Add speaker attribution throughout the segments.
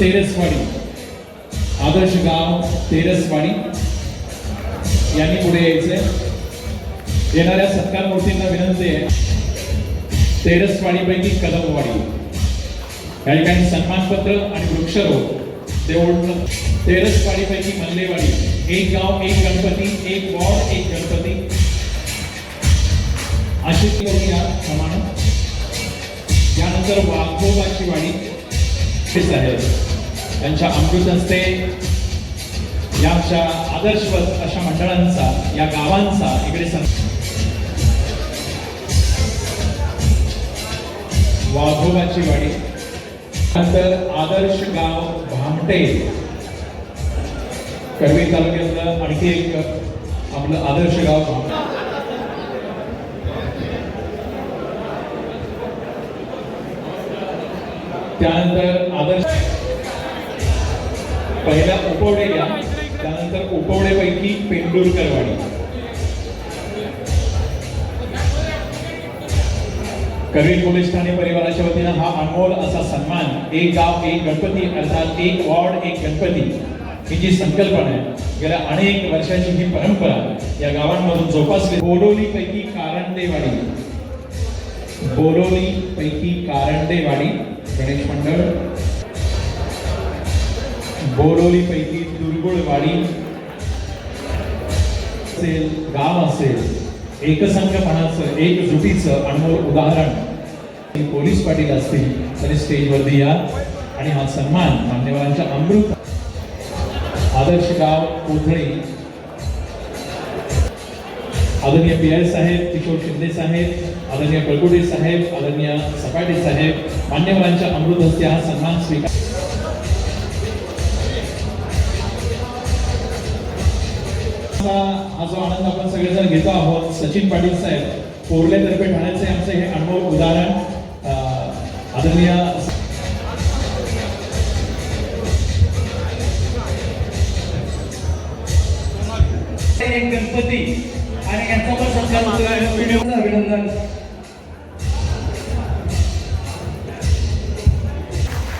Speaker 1: तेरसवाडी आदर्श गाव तेरसवाडी यांनी पुढे यायचंय. येणाऱ्या सत्कार मूर्तींना विनंती आहे. तेरसवाडीपैकी कदमवाडी. या ठिकाणी सन्मानपत्र आणि वृक्षरोप ते ओढलं तेरसवाडीपैकी मल्लेवाडी. एक गाव एक गणपती एक वॉर्ड एक गणपती. अशी करूया प्रमाण यानंतर वाघोबाची वाडी. शिष्य आहेत त्यांच्या अमृत हस्ते या आमच्या आदर्शवत अशा मंडळांचा या गावांचा इकडे सं वाघोबाची वाडी. नंतर आदर्श गाव भामटे. करवीर तालुक्यातलं आणखी एक आपलं आदर्श गाव भामटे. त्यानंतर आदर्श पहिला उपवडे घ्या. त्यानंतर उपवडेपैकी पेंडुरकरवाडी. करवीर पोलीस ठाणे परिवाराच्या वतीनं हा अनमोल असा सन्मान एक गाव एक गणपती अर्थात एक वॉर्ड एक गणपती ही जी संकल्पना आहे. गेल्या अनेक वर्षांची ही परंपरा या गावांमधून जोपासली. बोडोलीपैकी कारंडेवाडी. बोरोली पैकी कारंडेवाडी. गणेश मंडळ. बोरोलीपैकी दुर्गुळवाडी असेल गाव असेल एकसंघपणाचं एकजुटीचं अनमोल उदाहरण पोलीस पाटील असतील तरी स्टेजवरती या. आणि हा सन्मान मान्यवरांच्या अमृत आदर्श गाव कोथळी. आदरणीय पी आय साहेब किशोर शिंदे साहेब आदरणीय कळकुटे साहेब आदरणीय सपाटे साहेब मान्यवरांच्या अमृत हस्ते हा सन्मान स्वीकार हा जो आनंद आपण सगळेजण घेतो आहोत सचिन पाटील साहेब पोरलेतर्फे ठाण्याचे आमचे हे अनमोल उदाहरण अं, आदरणीय
Speaker 2: एक गणपती आणि यांचा पण सत्कार. व्हिडिओचं अभिनंदन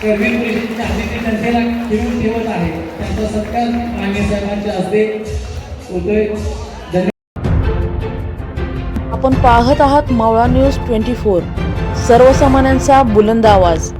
Speaker 2: करवीर परिषदेच्या अतिथी जनतेला ठेवून ठेवत आहे. त्यांचा सत्कार मान्य साहेबांच्या हस्ते होतोय
Speaker 3: आपण पाहत आहात मावळा न्यूज ट्वेंटी फोर. सर्वसामान्यांचा बुलंद आवाज.